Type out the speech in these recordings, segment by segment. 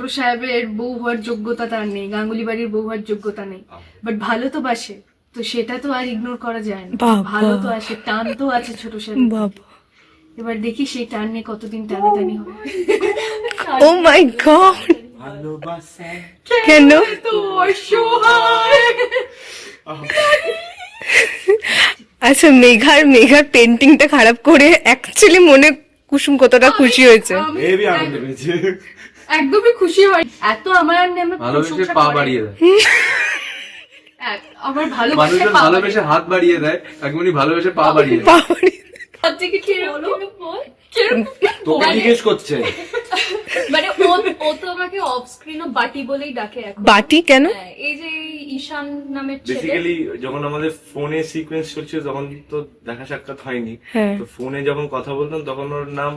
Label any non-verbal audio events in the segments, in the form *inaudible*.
ছোট সাহেবের বউ হওয়ার যোগ্যতা তার নেই গাঙ্গুলি বাড়ির বউ হওয়ার যোগ্যতা নেই। বাট ভালো তো বাসে তো সেটা তো আর ইগনোর করা যায় না। ভালো তো আসে টান তো আছে ছোট সাহেব বাবা। এবার দেখি সেই টান নিয়ে কতদিন টানাটানি হবে। ও মাই গড ভালোবাসা। কেন? তো অসহায় আচ্ছা মেঘার মেঘার পেন্টিংটা খারাপ করে অ্যাকচুয়ালি মনে কুসুম কতটা খুশি হয়েছে। একদমই খুশি হয়। এত আমার নামে ভালোবেসে পা বাড়িয়ে দেয়। আমার ভালোবাসা হাত বাড়িয়ে দেয় একমনি ভালোবেসে পা বাড়িয়ে দেয়। কীরকম? কীরকম? তোকে জিজ্ঞেস করছে। মানে ও ও তো আমাকে অফ স্ক্রিনও বাটি বলেই ডাকে এখন। বাটি কেন? হ্যাঁ, এই যে এই ঈশান নামের ছেলে। বেসিক্যালি যখন আমাদের ফোনে সিকোয়েন্স চলছিল তখন তো দেখা সাক্ষাৎ হয়নি। হ্যাঁ। তো ফোনে যখন কথা বলতাম তখন ওর নাম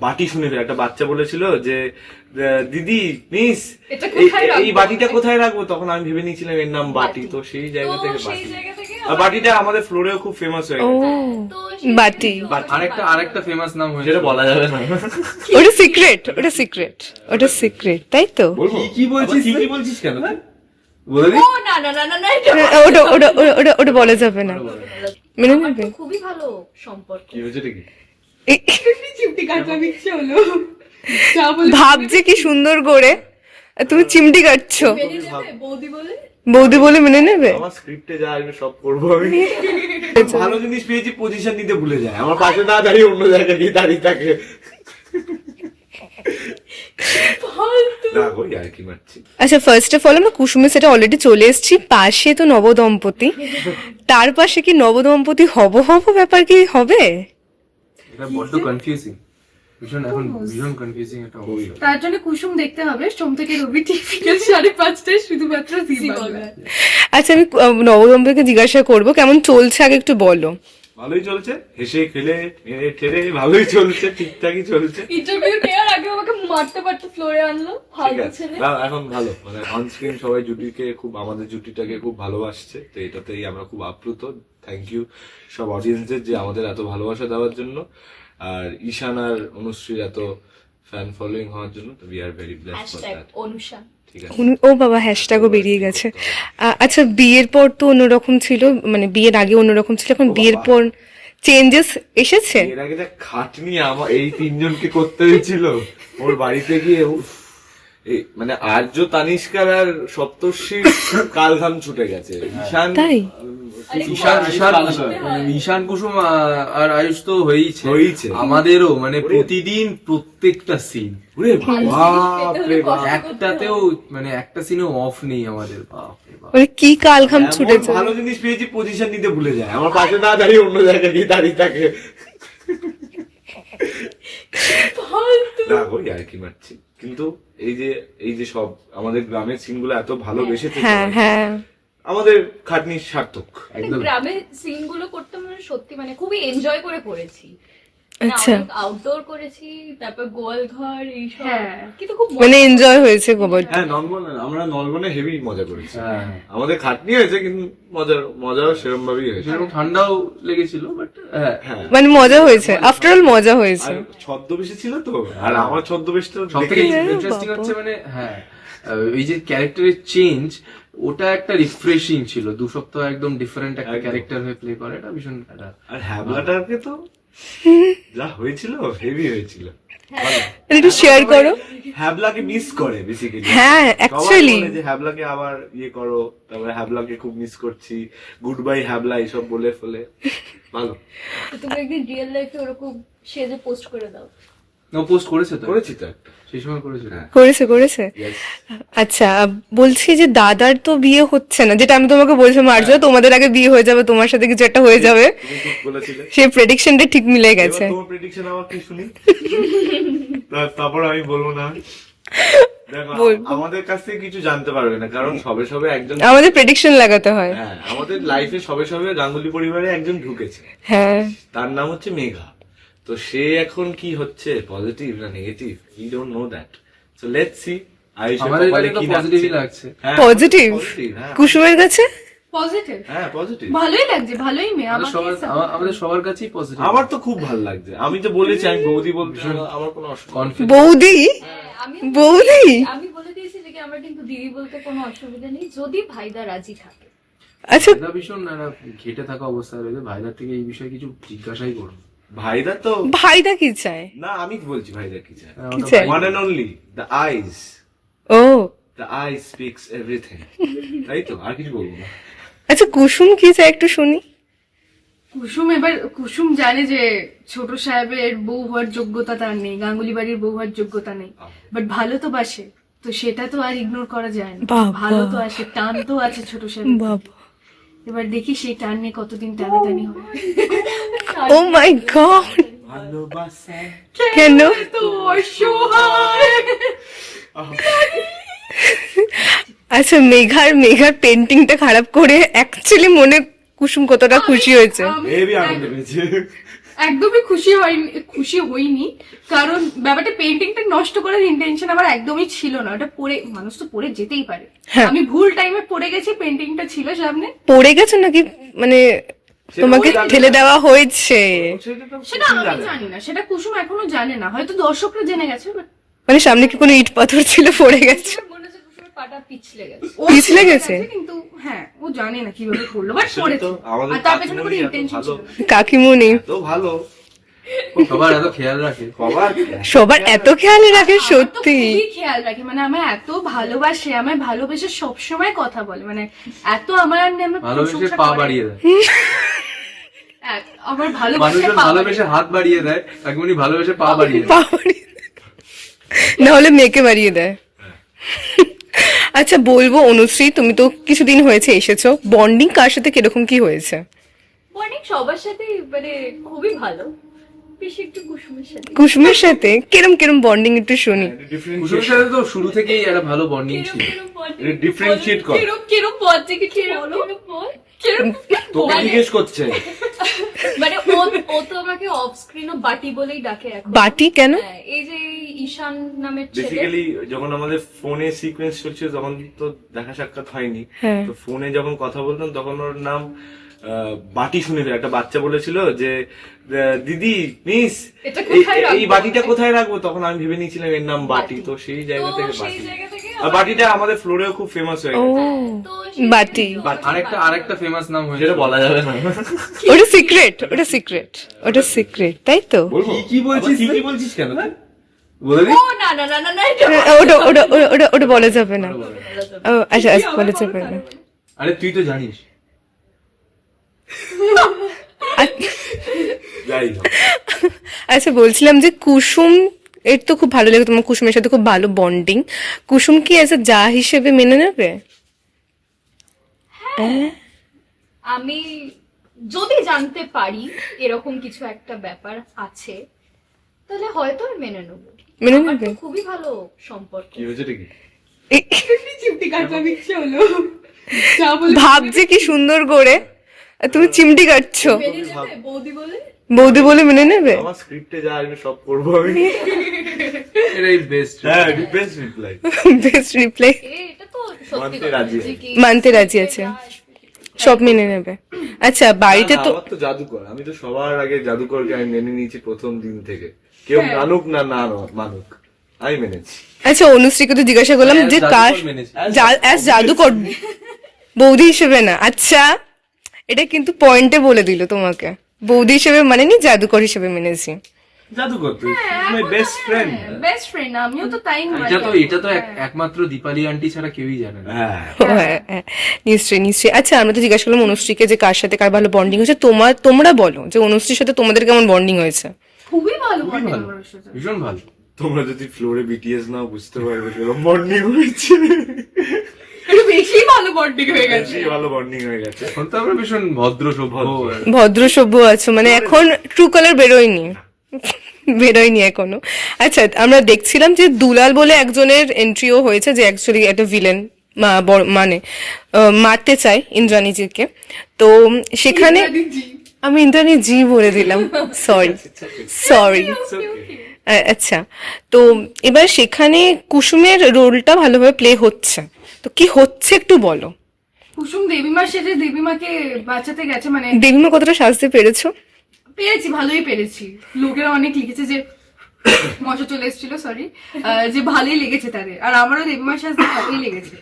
বাটি শুনে ফেলে। একটা বাচ্চা বলেছিল যে দিদি মিস এই? বাটিটা কোথায় রাখব? তখন আমি ভেবে নিয়েছিলাম এর নাম বাটি। তো সেই জায়গা থেকে বাটি। আর বাটিটা আমাদের ফ্লোরেও খুব ফেমাস হয়ে গেছে। বাটি। আরেকটা আরেকটা ফেমাস নাম হয়েছে। যেটা বলা যাবে না। ওটা সিক্রেট ওটা সিক্রেট ওটা সিক্রেট তাই তো? কি- কি বলছিস কি বলছিস কেন ওটা ওটা ওটা- ওটা ওটা বলা যাবে না। মেনে নেবে? খুবই ভালো সম্পর্ক। কি হয়েছে চিমটি হলো যা বলে ভাবছে কি সুন্দর করে আর তুমি চিমটি কাটছো। বৌদি বলে বৌদি বলে মেনে নেবে? আমার স্ক্রিপ্টে যা আসবে সব করব আমি। ভালো জিনিস পেয়েছি পজিশন নিতে ভুলে যায়। আমার পাশে না দাঁড়িয়ে অন্য জায়গায় গিয়ে দাঁড়িয়ে থাকে। আচ্ছা ফার্স্ট অফ অল আমরা কুসুমে সেটা অলরেডি চলে এসেছি। পাশে তো নবদম্পতি। তার পাশে কি নবদম্পতি হব হব ব্যাপার কি হবে? এটা বড্ড কনফিউজিং ভীষণ এখন ভীষণ কনফিউজিং একটা অবস্থা। তার জন্য কুসুম দেখতে হবে সোম থেকে রবি ঠিক বিকেল সাড়ে পাঁচটায় শুধুমাত্র জি। আচ্ছা আমি নবদম্পতিকে জিজ্ঞাসা করব কেমন চলছে আগে একটু বলো। ভালোই চলছে হেসে খেলে মেরে ঠেলে ভালোই চলছে ঠিকঠাকই চলছে। ইন্টারভিউ নেওয়ার আগে আমাকে মারতে মারতে ফ্লোরে আনলো আছে। ছেলে। এখন ভালো। মানে অনস্ক্রিন সবাই জুটিকে খুব আমাদের জুটিটাকে খুব ভালোবাসছে তো এটাতেই আমরা খুব আপ্লুত। থ্যাংক ইউ সব অডিয়েন্সের যে আমাদের এত ভালোবাসা দেওয়ার জন্য আর ঈশান আর অনুশ্রীর এত ফ্যান ফলোয়িং হওয়ার জন্য তো we are very blessed for that Anusha ঠিক আছে. উনি- ও বাবা হ্যাশট্যাগও বেরিয়ে গেছে। আচ্ছা বিয়ের পর তো অন্যরকম ছিল মানে বিয়ের আগে অন্যরকম ছিল এখন বিয়ের পর চেঞ্জেস এসেছে? এর আগে যা খাটনি আমার এই তিনজনকে করতে হয়েছিল ওর বাড়িতে গিয়ে উফ, মানে আর্য তানিষ্কার আর সপ্তর্ষির *coughs* কালঘাম ছুটে গেছে। ঈশান তাই? ঈশান ঈশান ঈশান কুসুম আর আয়ুষ তো হয়েইছে। হয়েইছে। আমাদেরও মানে প্রতিদিন প্রত্যেকটা সিন রে বাপ। একটাতেও মানে একটা সিনও অফ নেই আমাদের। বাপ। মানে কি কালঘাম এমন ছুটেছে। ভালো জিনিস পেয়েছি পজিশন নিতে ভুলে যায়। আমার পাশে না দাঁড়িয়ে অন্য জায়গায় গিয়ে দাঁড়িয়ে থাকে। *laughs* না করি আর কি মারছি। কিন্তু এই যে এই যে সব আমাদের গ্রামের সিনগুলো এত ভালোবেসে হ্যাঁ হ্যাঁ। আমাদের খাটনি সার্থক একদম। গ্রামের সিনগুলো করতে মানে সত্যি মানে খুবই এনজয় করে করেছি। আচ্ছা। আউটডোর করেছি তারপর গোয়াল এইসব। হ্যাঁ। কিন্তু খুব মানে এনজয় হয়েছে গোবর। হ্যাঁ নলবনে আমরা নলবনে হেভি মজা করেছি। হ্যাঁ আমাদের খাটনি হয়েছে কিন্তু মজার মজাও সেরকম ভাবেই হয়েছে ঠান্ডাও লেগেছিল বাট হ্যাঁ। মানে মজা হয়েছে। আফটার অল মজা হয়েছে। ছদ্মবেশে ছিল তো আর আমার ছদ্মবেশটা ইন্টারেস্টিং হচ্ছে মানে হ্যাঁ এই যে ক্যারেক্টারের চেঞ্জ ওটা একটা রিফ্রেশিং ছিল। দু সপ্তাহ একদম ডিফারেন্ট একটা ক্যারেক্টার হয়ে প্লে করে এটা ভীষণ আর হ্যাবলাটাকে তো যা হয়েছিল হেভি হয়েছিল। একটু শেয়ার করো। হ্যাবলাকে মিস করে বেসিক্যালি হ্যাঁ, অ্যাকচুয়ালি যে হ্যাবলাকে আবার ইয়ে করো তারপরে হ্যাবলাকে খুব মিস করছি গুড বাই হ্যাবলা এইসব বলে ফলে। ভালো। তুমি একদিন রিয়েল লাইফে ওরকম সেজে পোস্ট করে দাও। ও পোস্ট করেছে তো? করেছি তো একটা। সেই সময় করেছে? হ্যাঁ। করেছে করেছে? আচ্ছা বলছি যে দাদার তো বিয়ে হচ্ছে না যেটা আমি তোমাকে বলছিলাম আর্য তোমাদের আগে বিয়ে হয়ে যাবে তোমার সাথে কিছু একটা হয়ে যাবে। সেই প্রেডিকশনটা ঠিক মিলে গেছে। তোমার প্রেডিকশন আবার কি শুনি? তারপর আমি বলব না। আমাদের কাছ থেকে কিছু জানতে পারবে না কারণ সবে সবে একজন আমাদের প্রেডিকশন লাগাতে হয়। হ্যাঁ আমাদের লাইফে সবে সবে গাঙ্গুলি পরিবারে একজন ঢুকেছে। হ্যাঁ। তার নাম হচ্ছে মেঘা। তো সে এখন কি হচ্ছে? পজিটিভ না negative we don't know that so let's see আমাদের কাছে তো পজিটিভই লাগছে। পজিটিভ কুসুমের কাছে? পজিটিভ হ্যাঁ পজিটিভ ভালোই লাগছে ভালোই মেয়ে আমাদের সবার কাছেই পজিটিভ আমার তো খুব ভালো লাগছে। আমি তো বলেছি আমি বৌদি বলতে আমার কোনো অসুবিধা বৌদি? আমি বৌদি? আমি বলে দিয়েছি যে আমার কিন্তু দিদি বলতে কোনো অসুবিধা নেই যদি ভাইদা রাজি থাকে। আচ্ছা। ভীষণ একটা ঘেটে থাকা অবস্থায় রয়েছে। ভাইদার থেকে এই বিষয়ে কিছু জিজ্ঞাসাই করুন। ভাইদা তো? ভাইদা কি চায়? না আমি বলছি ভাইদা কি চায়। চাই? ভাই- one and only the eyes O. The eye speaks everything তাই তো? আর কিছু বলব না। আচ্ছা কুসুম কি চায় একটু শুনি? কুসুম এবার কুসুম জানে যে ছোট সাহেবের বউ হওয়ার যোগ্যতা তার নেই গাঙ্গুলি বাড়ির বউ হওয়ার যোগ্যতা নেই। বাট ভালো তো বাসে তো সেটা তো আর ইগনোর করা যায় না। ভালো তো আছে টান তো আছে ছোট সাহেব বাবা। এবার দেখি সেই টান নিয়ে কতদিন টানাটানি হয় ও মাই গড ভালোবাসা। কেন? তো অসহায় আচ্ছা মেঘার মেঘার পেন্টিংটা খারাপ করে অ্যাকচুয়ালি মনে কুসুম কতটা খুশি হয়েছে। একদমই খুশি হয়নি খুশি হইনি। কারণ ব্যাপারটা পেন্টিংটা নষ্ট করার ইন্টেনশন আমার একদমই ছিল না। ওটা পড়ে মানুষ তো পড়ে যেতেই পারে। হ্যাঁ। আমি ভুল টাইমে পড়ে গেছি পেন্টিংটা ছিল সামনে। পড়ে গেছে নাকি? মানে তোমাকে ঠেলে দেওয়া হয়েছে। সেটা আমি জানি। না সেটা কুসুম এখনও জানে না। হয়তো দর্শকরা জেনে গেছে মানে সামনে কি কোনো ইট পাথর ছিল পড়ে গেছে। পাটা পিছলে গেছে। ও পিছলে গেছে? কিন্তু হ্যাঁ ও জানে না কীভাবে পড়ল বাট আমাদের আর তার পেছনে কোনো ইন্টেনশন ছিল। কাকিমুনি। তো ভালো। সবার এত খেয়াল রাখে। সবার *laughs* সবার এত খেয়াল রাখে সত্যি। খেয়াল রাখে মানে আমায় এত ভালোবাসে আমায় ভালোবেসে সবসময় কথা বলে মানে এত আমার নামে ভালোবেসে পা বাড়িয়ে দেয়। আমার ভালোবেসে ভালোবেসে হাত বাড়িয়ে দেয় কাকিমণি ভালোবেসে পা বাড়িয়ে দেয়। পা বাড়িয়ে না হলে মেয়েকে বাড়িয়ে দেয়। আচ্ছা বলব অনুশ্রী তুমি তো কিছুদিন হয়েছে এসেছ। বন্ডিং কার সাথে কীরকম কি হয়েছে? অনেক সবার সাথে মানে খুবই ভালো। বেশি একটু কুসুমের সাথে। কুসুমের সাথে? কিরম কিরম বন্ডিং একটু শুনি। কুসুমের সাথে তো শুরু থেকেই একটা ভালো বন্ডিং ছিল। এটা differentiate কর। কিরম কিরম তোকে জিজ্ঞেস করছে। ও ও তো আমাকে অফ স্ক্রিনও বাটি বলেই ডাকে এখন। বাটি কেন? হ্যাঁ, এই যে এই ঈশান নামের ছেলে। বেসিক্যালি যখন আমাদের ফোনে সিকোয়েন্স চলছিল তখন তো দেখা সাক্ষাৎ হয়নি। হ্যাঁ। তো ফোনে যখন কথা বলতাম তখন ওর নাম আহ, বাটি শুনেছিল একটা বাচ্চা বলেছিল যে দিদি মিস এই বাটিটা কোথায় রাখব? তখন আমি ভেবে নিয়েছিলাম এর নাম বাটি। তো সেই জায়গা থেকে বাটি। আর বাটিটা আমাদের ফ্লোরেও খুব ফেমাস হয়ে গেছে। বাটি। বাটি। আরেকটা আরেকটা ফেমাস নাম হয়েছে। যেটা বলা যাবে না। *laughs* ওটা সিক্রেট ওটা সিক্রেট ওটা সিক্রেট তাই তো? কি- কি বলছিস কি বলছিস কেন তুই? বলে দি ও না না না না না এটা ওটা ওটা ওটা ওটা বলা যাবে না। ও আচ্ছা আচ্ছা বলা যাবে না। আরে তুই তো জানিস। আচ্ছা বলছিলাম যে কুসুম এর তো খুব ভালো লাগে তোমার কুসুমের সাথে খুব ভালো বন্ডিং কুসুম কি এসে যা হিসেবে মেনে নেবে? আমি যদি জানতে পারি এরকম কিছু একটা ব্যাপার আছে তাহলে হয়তো আমি মেনে নেব। মেনে নেবে? খুবই ভালো সম্পর্ক। কি হয়েছে কি চিমটি হলো ভাবছে কি সুন্দর করে। তুমি চিমটি কাটছো। বৌদি বলে? বৌদি বলে মেনে নেবে? আমার স্ক্রিপ্টে যা আসবে সব করব আমি। এটাই বেস্ট হ্যাঁ বেস্ট রিপ্লাই বেস্ট রিপ্লাই মানতে রাজি আছে। মানতে রাজি আছে। সব মেনে নেবে। আচ্ছা বাড়িতে তো আমার তো জাদুকর। আমি তো সবার আগে জাদুকরকে আমি মেনে নিয়েছি প্রথম দিন থেকে। কেউ মানুক না না মানুক আমি মেনেছি। আচ্ছা অনুশ্রীকে তো জিজ্ঞাসা করলাম হ্যাঁ, যে কার। অ্যাজ জাদুকর বৌদি হিসেবে না। আচ্ছা। এটা কিন্তু পয়েন্টে বলে দিল তোমাকে। বৌদি হিসেবে মানে নি জাদুকর হিসেবে মেনেছি। জাদুকর তুই my best friend best friend আমিও তো তাই মানি। এটা তো এটা তো একমাত্র দীপালি আন্টি ছাড়া কেউই জানে না। হ্যাঁ। হ্যাঁ, হ্যাঁ, নিশ্চয়ই নিশ্চয়ই। আচ্ছা আমরা তো জিজ্ঞাসা করলাম অনুশ্রীকে যে কার সাথে কার ভালো বন্ডিং হয়েছে। তোমার তোমরা বলো যে অনুশ্রীর সাথে তোমাদের কেমন বন্ডিং হয়েছে? খুবই ভালো। ভীষণ ভালো। তোমরা যদি ফ্লোরে বিটিএস নাও বুঝতে পারবে বন্ডিং হয়েছে। ভালো বন্ডিং হয়ে গেছে। ভালো বন্ডিং হয়ে গেছে। এখন তো আমরা ভীষণ ভদ্র সভ্য। ভদ্র। ভদ্র সভ্য আছো মানে এখন ট্রু কালার বেরোয়নি। বেরোয়নি এখনও। আচ্ছা আমরা দেখছিলাম যে দুলাল বলে একজনের এন্ট্রিও হয়েছে যে অ্যাকচুয়ালি একটা ভিলেন মানে মারতে চায় ইন্দ্রাণীজিকে। তো সেখানে আমি ইন্দ্রাণী জি বলে দিলাম। সরি সরি আচ্ছা তো এবার সেখানে কুসুমের রোলটা ভালোভাবে প্লে হচ্ছে। তো কি হচ্ছে একটু বলো। কুসুম দেবীমা সেজে দেবীমাকে বাঁচাতে গেছে মানে দেবীমা কতটা সাজতে পেরেছ? পেরেছি ভালোই পেরেছি। লোকেরা অনেক লিখেছে যে মশা চলে এসেছিল সরি যে ভালোই লেগেছে তাদের। আর আমারও দেবীমার সাজতে ভালোই লেগেছে।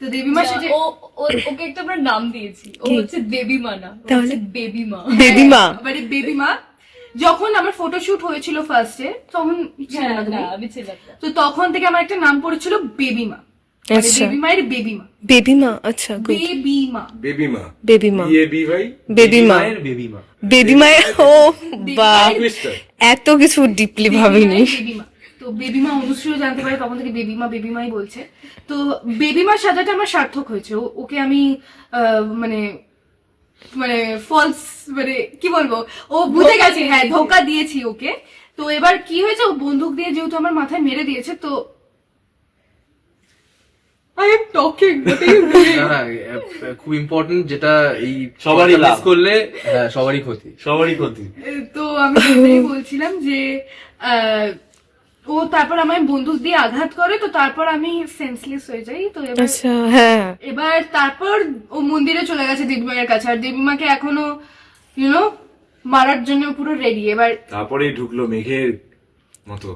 তো দেবীমা সেজে ও ও- ওকে একটা আমরা নাম দিয়েছি। ও হচ্ছে দেবী মা না তাহলে? হচ্ছে বেবি মা দেবীমা মানে বেবিমা। যখন আমার ফটোশুট হয়েছিল ফার্স্টে তখন হ্যাঁ আমি তো তখন থেকে আমার একটা নাম পড়েছিল বেবিমা। বেবিমায়ের বেবিমা বেবিমা আচ্ছা গুড বেবিমা বেবিমা বেবিমা বিয়ে বি ভাই? বেবিমা মায়ের বেবি মা। বেবিমায়ের ও বা এত কিছু ডিপলি ভাবিনি। বেবিমা তো বেবিমা অনুশ্রীও জানতে পারে তখন থেকে বেবিমা বেবিমাই বলছে। তো বেবিমা সাজাটা আমার সার্থক হয়েছে। ও- ওকে আমি আহ, মানে মানে ফলস মানে কি বলব? ও বুঝে গেছে হ্যাঁ ধোকা দিয়েছি ওকে। তো এবার কি হয়েছে? ও বন্দুক দিয়ে যেহেতু আমার মাথায় মেরে দিয়েছে তো আই এম টকিং না না এ- খুব ইম্পর্টেন্ট যেটা এই সবারই করলে হ্যাঁ সবারই ক্ষতি। সবারই ক্ষতি। তো আমি সেটাই বলছিলাম যে আহ, ও তারপর আমায় বন্দুক দিয়ে আঘাত করে তো তারপর আমি সেন্সলেস হয়ে যাই তো এবার আচ্ছা হ্যাঁ। এবার তারপর ও মন্দিরে চলে গেছে দেবীমায়ের কাছে আর দেবীমাকে এখনও ইউনো মারার জন্য পুরো রেডি এবার তারপরে ঢুকলো মেঘের মতো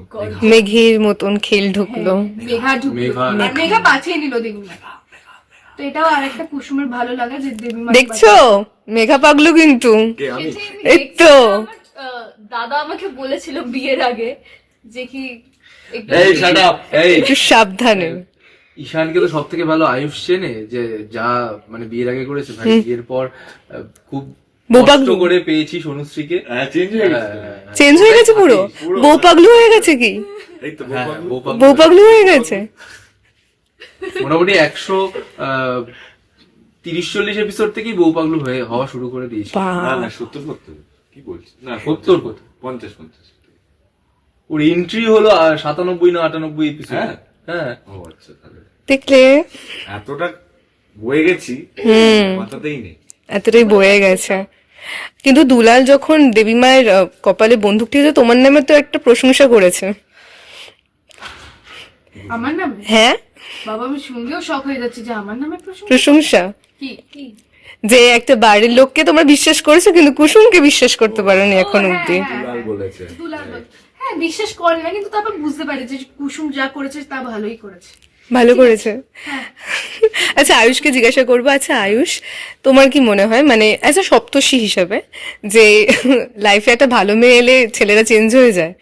মেঘের মতন খেল ঢুকলো। মেঘা ঢুকলো। মেঘা। বাঁচিয়ে নিল দেবীমা তো এটাও আরেকটা কুসুমের ভালো লাগা যে দেবীমা দেখছ? মেঘা পাগলু কিন্তু। এই তো। দাদা আমাকে বলেছিল বিয়ের আগে যে কি একটু সাবধানে। ঈশানকে তো সব থেকে ভালো আয়ুষ চেনে যে যা মানে বিয়ের আগে করেছে ভাই বিয়ের পর খুব বোপাগ্লু। করে পেয়েছি সনুশ্রীকে। হ্যাঁ চেঞ্জ হয়ে গেছে। হ্যাঁ, চেঞ্জ হয়ে গেছে পুরো? বউ পাগলু হয়ে গেছে কি? এই তো হ্যাঁ, বোপাগ্লু। বোপাগ্লু। হয়ে গেছে? মোটামুটি একশো তিরিশ চল্লিশ এপিসোড থেকেই বউ পাগলু হয়ে হওয়া শুরু করে দিয়েছি। না না সত্তর সত্তর। কি বলছিস? না সত্তর কত? পঞ্চাশ পঞ্চাশ। ওর এন্ট্রি হলো সাতানব্বই না আটানব্বই এপিসোড হ্যাঁ? হ্যাঁ। ও আচ্ছা তাহলে। দেখলে? এতটা বয়ে গেছি হুম। মাথাতেই নেই। এতটাই বয়ে গেছে। কিন্তু দুলাল যখন দেবী মায়ের কপালে বন্দুক টিয়েছে তোমার নামে তো একটা প্রশংসা করেছে। আমার নামে? হ্যাঁ? বাবা আমি শুনলেও শখ হয়ে যাচ্ছে যে আমার নামে প্রশংসা? কি? কি? যে একটা বাড়ির লোককে তোমরা বিশ্বাস করেছ কিন্তু কুসুমকে বিশ্বাস করতে পারোনি এখন হ্যাঁ, অব্দি হ্যাঁ, দুলাল বলেছে। হ্যাঁ বিশ্বাস করে না কিন্তু তারপর বুঝতে পারে যে কুসুম যা করেছে তা ভালোই করেছে। ভালো করেছে। আচ্ছা আয়ুষকে জিজ্ঞাসা করব। আচ্ছা আয়ুষ তোমার কি মনে হয়? মানে অ্যাজ আ সপ্তর্ষি হিসাবে যে লাইফে একটা ভালো মেয়ে এলে ছেলেরা চেঞ্জ হয়ে যায়।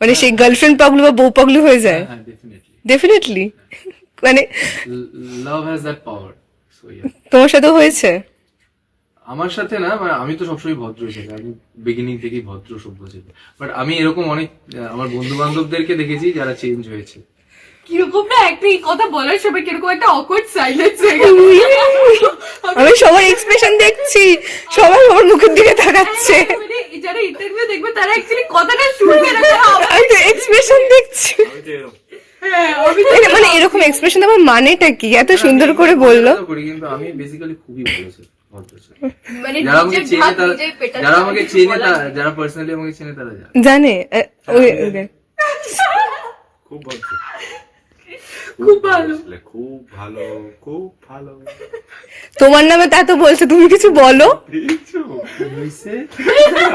মানে সেই গার্লফ্রেন্ড পাগলু বা বউ পাগলু হয়ে যায়। হ্যাঁ ডেফিনেটলি ডেফিনেটলি মানে love has that power so তোমার সাথে হয়েছে? আমার সাথে না মানে আমি তো সবসময় ভদ্র ছিলাম আমি বিগিনিং থেকেই ভদ্র সভ্য ছিল। বাট আমি এরকম অনেক আমার বন্ধু বান্ধবদেরকে দেখেছি যারা চেঞ্জ হয়েছে। কীরকম না একটা এই কথা বলার সময় কীরকম একটা অকওয়ার্ড সাইলেন্স হয়ে গেল। আমি সবার এক্সপ্রেশন দেখছি সবাই আমার মুখের দিকে তাকাচ্ছে। মানে যারা ইন্টারভিউ দেখবে তারা অ্যাকচুয়ালি কথাটা শুনবে না আমি তো এক্সপ্রেশন দেখছি। হ্যাঁ, তো- মানে এরকম এক্সপ্রেশন আমার মানেটা কি? এত সুন্দর করে বলল। কিন্তু আমি বেসিক্যালি খুবই মানে যারা আমাকে চেনে তারা যারা আমাকে চেনে তারা যারা পার্সোনালি আমাকে চেনে তারা জানে। *laughs* খুব খুব ভালো। খুব ভালো খুব ভালো। তোমার নামে তা তো বলছে তুমি কিছু বলো।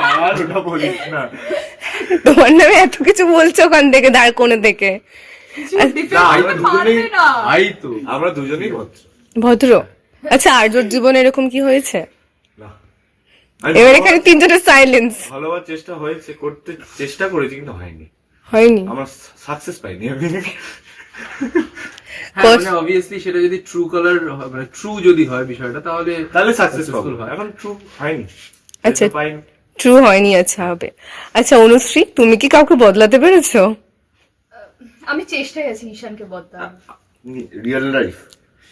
আর ওটা বলিস না। তোমার নামে এত কিছু বলছো ওখান থেকে দাঁড় কোণে থেকে। আমরা দুজনেই- আই তো আমরা দুজনেই ভদ্র। ভদ্র? আচ্ছা আর্যর জীবনে এরকম কি হয়েছে? এবার এখানে তিনজনের সাইলেন্স ভালোবার চেষ্টা হয়েছে করতে চেষ্টা করেছি কিন্তু হয়নি। হয়নি। আমার সাকসেস পাইনি আমি। মানে অবভিয়াসলি সেটা যদি ট্রু কালার মানে ট্রু যদি হয় বিষয়টা তাহলে তাহলে সাকসেসফুল হয়। এখন ট্রু হয়নি। আচ্ছা। ট্রু হয়নি আচ্ছা হবে। আচ্ছা অনুশ্রী তুমি কি কাউকে বদলাতে পেরেছ? আমি চেষ্টায় আছি ঈশানকে বদলাম রিয়েল লাইফ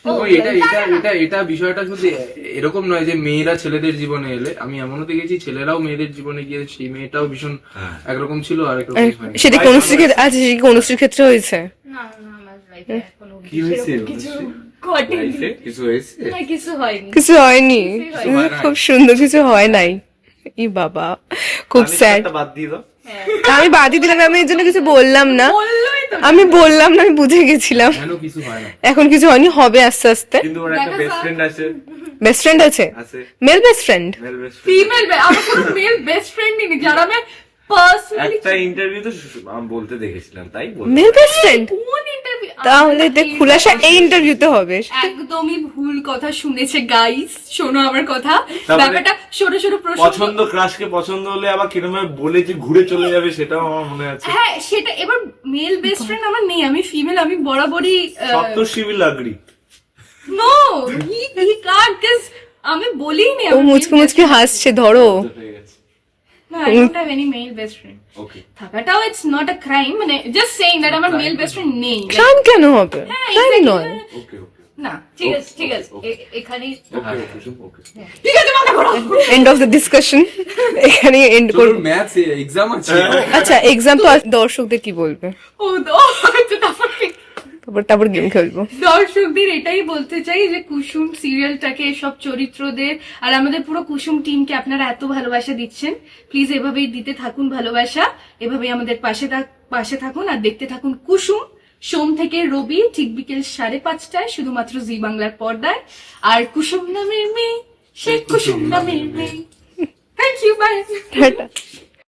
এটা এটা এটা এটা বিষয়টা শুধু এরকম নয় যে মেয়েরা ছেলেদের জীবনে এলে আমি এমনও দেখেছি ছেলেরাও মেয়েদের জীবনে গিয়ে সেই মেয়েটাও ভীষণ হ্যাঁ। একরকম ছিল আর একরকম সেটা কি ক্ষেত্রে আচ্ছা সেটা কি ক্ষেত্রে হয়েছে। না না আমার লাইফে এখনও কি হয়েছে কিছু হয়েছে? না হয়নি। কিছু হয়। খুব সুন্দর কিছু হয় নাই। ই বাবা খুব আমি স্যাড বাদ দিয়ে দাও। হ্যাঁ। আমি বাদই দিলাম আমি এর জন্য কিছু বললাম না। আমি বললাম না আমি বুঝে গেছিলাম। এখন কিছু হয়নি হবে আস্তে আস্তে। কিন্তু ওর একটা বেস্ট ফ্রেন্ড আছে। বেস্ট ফ্রেন্ড আছে? আছে। মেল বেস্ট ফ্রেন্ড ফিমেল আমার কোনো মেল বেস্ট ফ্রেন্ড নেই যারা আমি একটা ইন্টারভিউতে আমি বলতে দেখেছিলাম তাই মেল বেস্ট ফ্রেন্ড কোন ইন্টারভিউ তাহলে দেখ খুলাসা এই ইন্টারভিউতে হবে। একদমই ভুল কথা শুনেছে গাইস শোনো আমার কথা। ব্যাপারটা ছোট ছোট প্রশ্ন পছন্দ ক্রাশকে পছন্দ হলে আবার কীরকম বলে যে ঘুরে চলে যাবে সেটাও আমার মনে আছে। হ্যাঁ সেটা এবার মেল বেস্ট ফ্রেন্ড আমার নেই আমি ফিমেল আমি বরাবরই নো হি হি কান্ট আমি বলিই নি ও মুচকি মুচকি হাসছে ধরো। হয়ে হ্যাভ এনি মেল বেস্ট থাকাটাও ইটস নট আ ক্রাইম মানে জাস্ট সেইং দ্যাট আমার বেস্ট ফ্রেন্ড নেই ক্রাইম কেন হবে? হ্যাঁ, ক্রাইম নয়। ওকে ওকে না ঠিক আছে ঠিক আছে এ- এখানেই ওকে ওকে ওকে ঠিক আছে মাথা ঘোরাও এন্ড অফ দ্য ডিসকাশন এখানে এন্ড করব। ম্যাথস এক্সাম আছে। আচ্ছা এক্সাম তো আজ দর্শকদের কি বলবে? ও তো আচ্ছা তারপর তারপর তারপর গেম খেলব। দর্শকদের এটাই বলতে চাই যে কুসুম সিরিয়ালটাকে সব চরিত্রদের আর আমাদের পুরো কুসুম টিমকে আপনারা এত ভালোবাসা দিচ্ছেন। প্লিজ এভাবেই দিতে থাকুন ভালোবাসা এভাবেই আমাদের পাশে থাক- পাশে থাকুন আর দেখতে থাকুন কুসুম। সোম থেকে রবি ঠিক বিকেল সাড়ে পাঁচটায় শুধুমাত্র জি বাংলার পর্দায়। আর কুসুম নামের মেয়ে সে কুসুম নামের মেয়ে। Thank you bye tata.